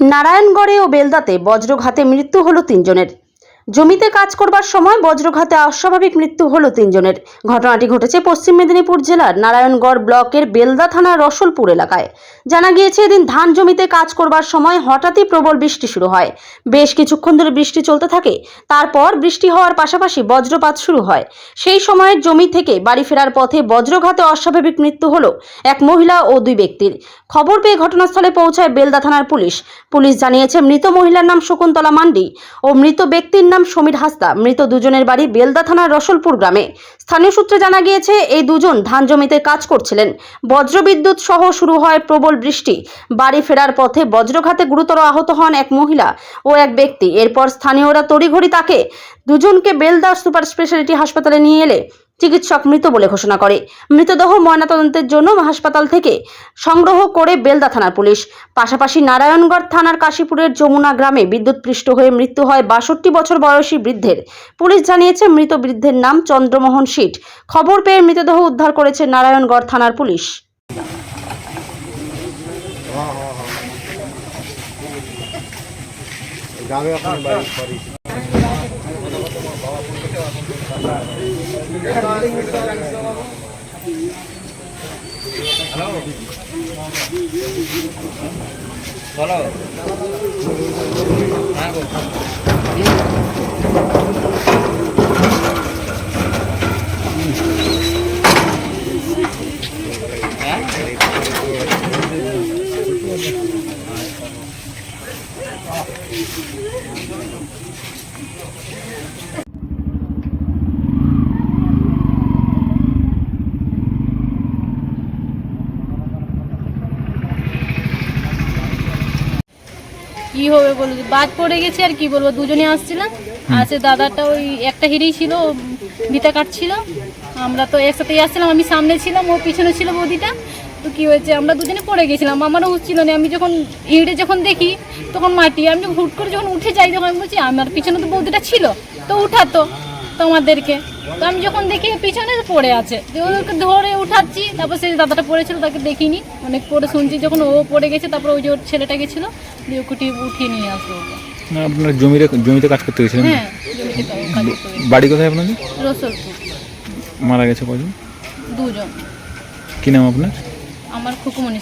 নারায়ণগড়ে ও বেলদাতে বজ্রঘাতে মৃত্যু হল তিনজনের। জমিতে কাজ করবার সময় বজ্রঘাতে অস্বাভাবিক মৃত্যু হলো তিনজনের। ঘটনাটি ঘটেছে পশ্চিম মেদিনীপুর জেলার নারায়ণগড় ব্লকের বেলদা থানার রসলপুর এলাকায়। জানা গিয়েছে, এদিন ধান জমিতে কাজ করবার সময় হঠাৎই প্রবল বৃষ্টি শুরু হয়। বেশ কিছুক্ষণ ধরে বৃষ্টি চলতে থাকে, তারপর বৃষ্টি হওয়ার পাশাপাশি বজ্রপাত শুরু হয়। সেই সময় জমি থেকে বাড়ি ফেরার পথে বজ্রঘাতে অস্বাভাবিক মৃত্যু হলো এক মহিলা ও দুই ব্যক্তির। খবর পেয়ে ঘটনাস্থলে পৌঁছায় বেলদা থানার পুলিশ। পুলিশ জানিয়েছে, মৃত মহিলার নাম শকুন্তলা মান্ডি ও মৃত ব্যক্তির নাম সমীর হাসদা মৃত দুজনের বাড়ি বেলদা থানার রসলপুর গ্রামে। স্থানীয় সূত্রে জানা গিয়েছে, এই দুজন ধান জমিতে কাজ করছিলেন। বজ্রবিদ্যুৎ সহ শুরু হয় প্রবল বৃষ্টি। বাড়ি ফেরার পথে বজ্রঘাতে গুরুতর আহত হন এক মহিলা ও এক ব্যক্তি। এরপর স্থানীয়রা তড়িঘড়ি তাকে দুজনকে বেলদা সুপার স্পেশালিটি হাসপাতালে নিয়ে এলে। চিকিৎসক মৃত বলে ঘোষণা করে। মৃতদেহ ময়নাতদন্তের জন্য হাসপাতাল থেকে সংগ্রহ করে বেলদা থানার পুলিশ। পাশাপাশি নারায়ণগড় থানার কাশীপুরের যমুনা গ্রামে বিদ্যুৎপৃষ্ট হয়ে মৃত্যু হয় বাষট্টি বছর বয়সী বৃদ্ধের। পুলিশ জানিয়েছে মৃত বৃদ্ধের নাম চন্দ্রমোহন শীট। খবর পেয়ে মৃতদেহ উদ্ধার করেছে নারায়ণগড় থানার পুলিশ। যাবে আপনার বাড়ি বাড়ি কি হবে বলব বাদ পড়ে গেছে আর কি বলব? দুজনে আসছিলাম। আছে দাদাটা ওই একটা হিরেই ছিল ভিটা কাটছিল। আমরা তো একসাথেই আসছিলাম আমি সামনে ছিলাম ও পিছনে ছিল বৌদিটা। তো কি হয়েছে? আমরা দুজনে পড়ে গেছিলাম। আমারও উঠছিল না। আমি যখন হিঁড়ে যখন দেখি তখন মাটি আমি হুট করে যখন উঠে যাই তখন আমি বলছি আমার পিছনে তো বৌদিটা ছিল। তো উঠাতো তোমাদেরকে। তো আমি যখন দেখি পিছনে পড়ে আছে ওদেরকে ধরে উঠাচ্ছি তারপর সেই দাদাটা পড়েছিল তাকে দেখিনি অনেক পরে শুনছি যখন ও পড়ে গেছে তারপর ওই যে ওর ছেলেটা গেছিল দিয়ে ওকে উঠিয়ে নিয়ে আসলো আপনার জমিতে জমিতে কাজ করতে গেছিলেন? হ্যাঁ জমিতে কাজ করতে বাড়ি কোথায় আপনাদের? রসুলপুর। মারা গেছে কজন? দুজন। কি নাম আপনার? আমার খুকুমনি